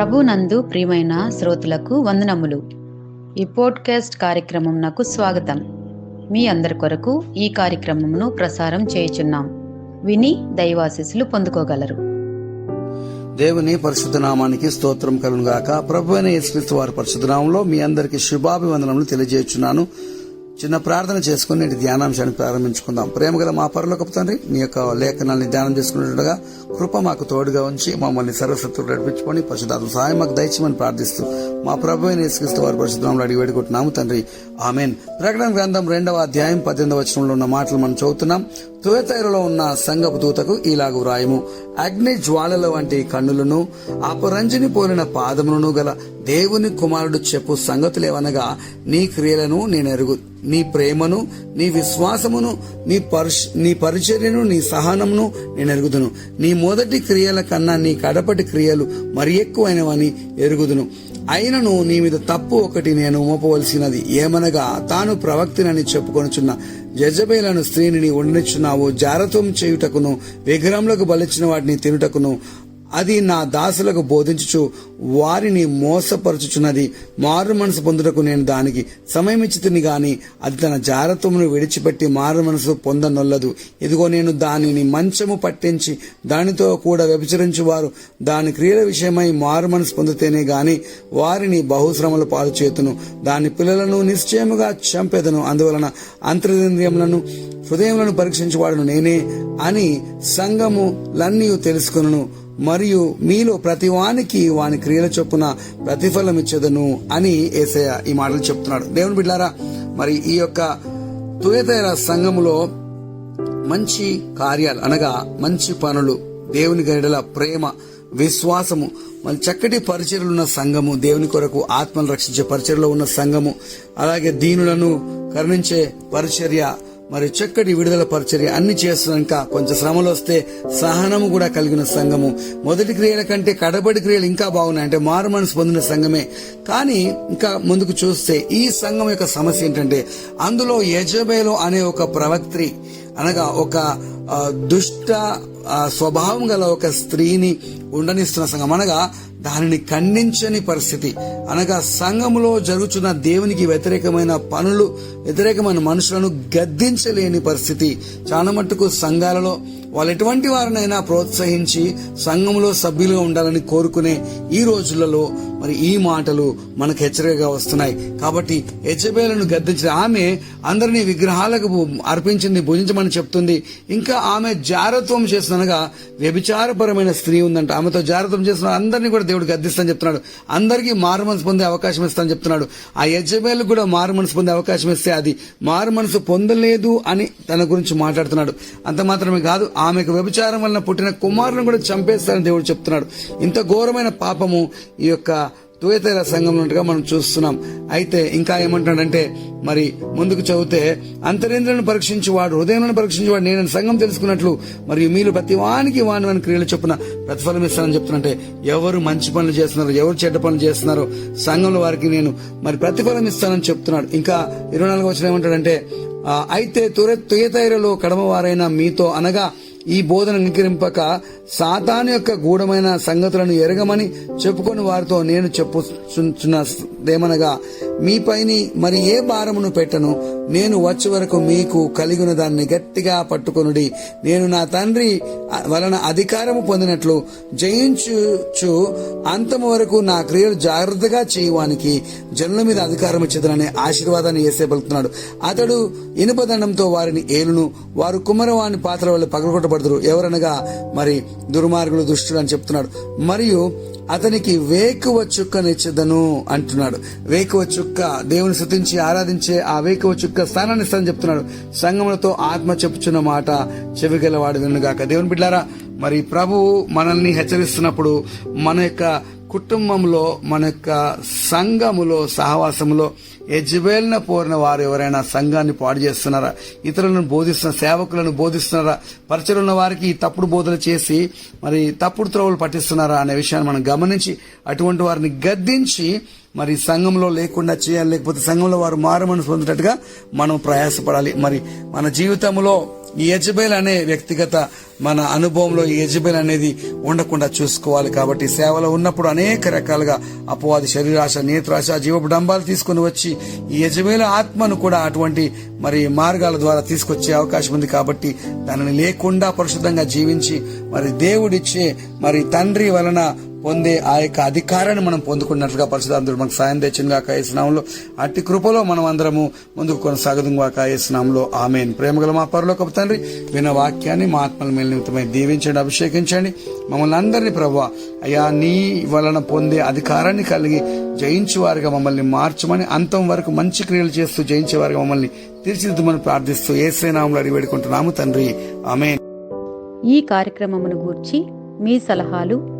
ప్రభునందు ప్రియమైన శ్రోతలకు వందనములు. ఈ పోడ్కాస్ట్ కార్యక్రమం నాకు స్వాగతం. మీ అందరి కొరకు ఈ కార్యక్రమమును ప్రసారం చేయుచున్నాం. విని దైవాశీస్సులు పొందుకోగలరు. దేవుని పరిశుద్ధనామానికి స్తోత్రం కలుగు ప్రభు అయిన యేసుక్రీస్తు వారి పరిశుద్ధనామంలో మీ అందరికీ శుభాభివందనములు తెలియజేస్తున్నాను చిన్న ప్రార్థన చేసుకుని నేటి ధ్యానాంశాన్ని ప్రారంభించుకుందాం. ప్రేమ గల మా పరలోకపు తండ్రి మీ యొక్క లేఖనాన్ని ధ్యానం చేసుకున్నట్టుగా కృప మాకు తోడుగా ఉంచి మమ్మల్ని సర్వశత్రులు నడిపించుకొని పరిశుధాత్మ సహాయం మాకు దయచేయమని ప్రార్థిస్తూ మా ప్రభు అయిన వారి పరిశుద్ధంలో అడిగి వేడుకుంటున్నాము తండ్రి. ఆమెన్. ప్రకటన గ్రంథం రెండవ అధ్యాయం పద్దెనిమిదవ వచనంలో ఉన్న మాటలు మనం చదువుతున్నాం. తుయతైరలో ఉన్న సంగపు దూతకు ఇలాగ వ్రాయము. అగ్ని జ్వాలల వంటి కన్నులను అపరంజిని పోలిన పాదములను గల దేవుని కుమారుడు చెప్పు సంగతులేవనగా నీ క్రియలను నేను ఎరుగు నీ ప్రేమను నీ విశ్వాసమును నీ పరుష్ నీ పరిచర్యను నీ సహనమును నేను ఎరుగుదును. నీ మొదటి క్రియల కన్నా నీ కడపటి క్రియలు మరి ఎక్కువైనవని ఎరుగుదును. అయినను నీ మీద తప్పు ఒకటి నేను మోపవలసినది ఏమనగా తాను ప్రవక్తినని చెప్పుకొనుచున్న జజబేలను స్త్రీని నీ ఉండనిచ్చున్నావు జారత్వం చేయుటకును విగ్రహములకు బలిచ్చిన వాటిని తినుటకును. అది నా దాసులకు బోధించుచు వారిని మోసపరచుచున్నది. మారు మనసు పొందుటకు నేను దానికి సమయం ఇచ్చితిని గాని అది తన జారత్వమును విడిచిపెట్టి మారు మనసు పొందనొల్లదు. ఇదిగో నేను దానిని మంచము పట్టించి దానితో కూడా వ్యభిచరించు వారు దాని క్రియల విషయమై మారు మనసు పొందితేనే గాని వారిని బహుశ్రమలు పాలు చేతును. దాని పిల్లలను నిశ్చయముగా చంపెదను. అందువలన అంతరింద్రియములను హృదయములను పరీక్షించువాడును నేనే అని సంఘములన్నీ తెలుసుకును మరి మరియు మీలో ప్రతి వానికి వాని క్రియల చొప్పున ప్రతిఫలం ఇచ్చేదను అని ఏసయ్య ఈ మాటలు చెప్తున్నాడు. దేవుని బిడ్డారా మరి ఈ యొక్క తుయతైర సంఘములో మంచి కార్యాలు అనగా మంచి పనులు దేవుని గడిల ప్రేమ విశ్వాసము మరి చక్కటి పరిచయలు ఉన్న సంఘము దేవుని కొరకు ఆత్మను రక్షించే పరిచయలో ఉన్న సంఘము అలాగే దీనులను కరుణించే పరిచర్య మరి చక్కటి విడుదల పరిచర్య అన్ని చేస్తున్నాక కొంచెం శ్రమలు వస్తే సహనము కూడా కలిగిన సంఘము. మొదటి క్రియల కంటే కడబడి క్రియలు ఇంకా బాగున్నాయి. అంటే మారు మనసు పొందిన సంఘమే. కానీ ఇంకా ముందుకు చూస్తే ఈ సంఘం యొక్క సమస్య ఏంటంటే అందులో యజబేలో అనే ఒక ప్రవక్త్రి అనగా ఒక దుష్ట స్వభావం గల ఒక స్త్రీని ఉండనిస్తున్న సంఘం. అనగా దానిని ఖండించని పరిస్థితి. అనగా సంఘములో జరుగుతున్న దేవునికి వ్యతిరేకమైన పనులు వ్యతిరేకమైన మనుషులను గద్దించలేని పరిస్థితి. చాలా మట్టుకు సంఘాలలో వాళ్ళు ఎటువంటి వారినైనా ప్రోత్సహించి సంఘంలో సభ్యులుగా ఉండాలని కోరుకునే ఈ రోజులలో మరి ఈ మాటలు మనకు హెచ్చరికగా వస్తున్నాయి. కాబట్టి హెచ్చబేలను గద్దించిన ఆమె అందరినీ విగ్రహాలకు అర్పించింది భుజించమని చెప్తుంది. ఇంకా ఆమె జారత్వం చేస్తుందనగా వ్యభిచారపరమైన స్త్రీ ఉందంట. ఆమెతో జారత్వం చేస్తున్న అందరినీ కూడా దేవుడు గద్దిస్తాను చెప్తున్నాడు. అందరికీ మారు మనసు పొందే అవకాశం ఇస్తానని చెప్తున్నాడు. ఆ యజబేలు కూడా మారు మనసు పొందే అవకాశం ఇస్తే అది మారు మనసు పొందలేదు అని తన గురించి మాట్లాడుతున్నాడు. అంత మాత్రమే కాదు ఆమెకు వ్యభిచారం వలన పుట్టిన కుమారులను కూడా చంపేస్తారని దేవుడు చెప్తున్నాడు. ఇంత ఘోరమైన పాపము ఈ యొక్క తుయతైర సంఘంలో ఉన్నట్టుగా మనం చూస్తున్నాం. అయితే ఇంకా ఏమంటాడంటే మరి ముందుకు చదివితే అంతరేంద్రులను పరీక్షించేవాడు హృదయంలో పరీక్షించేవాడు నేను సంఘం తెలుసుకున్నట్లు మరియు మీరు ప్రతి వానికి వాని వాని క్రియలు చొప్పున ప్రతిఫలం ఇస్తానని చెప్తున్నంటే ఎవరు మంచి పనులు చేస్తున్నారు ఎవరు చెడ్డ పనులు చేస్తున్నారో సంఘంలో వారికి నేను మరి ప్రతిఫలం ఇస్తానని చెప్తున్నాడు. ఇంకా ఇరవై నాలుగు వచ్చిన ఏమంటాడంటే అయితే తుర తుయతైరలో కడమవారైన మీతో అనగా ఈ బోధన అంగీకరింపక సాతాను యొక్క గూఢమైన సంగతులను ఎరగమని చెప్పుకొని వారితో నేను చెప్పు దేమనగా మీపైని మరి ఏ భారమును పెట్టను? నేను వచ్చే వరకు మీకు కలిగిన దాన్ని గట్టిగా పట్టుకొనుడి. నేను నా తండ్రి వలన అధికారము పొందినట్లు జయించుచు అంతము వరకు నా క్రియలు జాగ్రత్తగా చేయవానికి జనుల మీద అధికారం ఇచ్చేదననే ఆశీర్వాదాన్ని వేసే పలుకుతున్నాడు. అతడు ఇనుపదండంతో వారిని ఏలును. వారు కుమరవాణి పాత్ర వల్ల పగలగొట్టబడతారు ఎవరనగా మరి దుర్మార్గులు దుష్టుడు అని చెప్తున్నాడు. మరియు అతనికి వేకువ చుక్కనిచ్చదను అంటున్నాడు. వేకువ చుక్క దేవుని శృతించి ఆరాధించే ఆ వేకువ చుక్క స్థానాన్ని ఇస్తానని చెప్తున్నాడు. సంగములతో ఆత్మ చెప్పుచున్న మాట చెవిగలవాడు వినుగాక. దేవుని బిడ్డారా మరి ప్రభువు మనల్ని హెచ్చరిస్తున్నప్పుడు మన యొక్క కుటుంబంలో మన యొక్క సంఘములో సహవాసములో యజ్బేల్న పోరిన వారు ఎవరైనా సంఘాన్ని పాడు చేస్తున్నారా? ఇతరులను బోధిస్తున్న సేవకులను బోధిస్తున్నారా? పరిచయం వారికి తప్పుడు బోధన చేసి మరి తప్పుడు త్రోవలు పట్టిస్తున్నారా అనే విషయాన్ని మనం గమనించి అటువంటి వారిని గద్దించి మరి సంఘంలో లేకుండా చేయాలి లేకపోతే సంఘంలో వారు మారు పొందినట్టుగా మనం ప్రయాసపడాలి. మరి మన జీవితంలో ఈ యజబేల్ అనే వ్యక్తిగత మన అనుభవంలో ఈ యజబేల్ అనేది ఉండకుండా చూసుకోవాలి కాబట్టి సేవలో ఉన్నప్పుడు అనేక రకాలుగా అపవాది శరీరాశ నేత్రాశ జీవపు డంబాలు తీసుకుని వచ్చి ఈ యజబేల ఆత్మను కూడా అటువంటి మరి మార్గాల ద్వారా తీసుకొచ్చే అవకాశం ఉంది కాబట్టి దానిని లేకుండా పరిశుద్ధంగా జీవించి మరి దేవుడిచ్చే మరి తండ్రి వలన పొందే ఆ యొక్క అధికారాన్ని మనం పొందుకున్నట్లుగా పరిశుధాంతుడు మనకు సాయం తెచ్చింది కాక వేసినాంలో అట్టి కృపలో మనం అందరము ముందుకు కొనసాగదు కాక వేసినాంలో ఆమెన్. ప్రేమగల మా పరలోకపు తండ్రి విన వాక్యాన్ని మా ఆత్మల మేలు నిమిత్తమై దీవించండి అభిషేకించండి. మమ్మల్ని అందరినీ ప్రభు అయ్యా నీ వలన పొందే అధికారాన్ని కలిగి జయించేవారుగా మమ్మల్ని మార్చమని అంతం వరకు మంచి క్రియలు చేస్తూ జయించేవారుగా మమ్మల్ని తీర్చిదిద్దమని ప్రార్థిస్తూ ఏసే అడిగి వేడుకుంటున్నాము తండ్రి. ఆమె ఈ కార్యక్రమమును గూర్చి మీ సలహాలు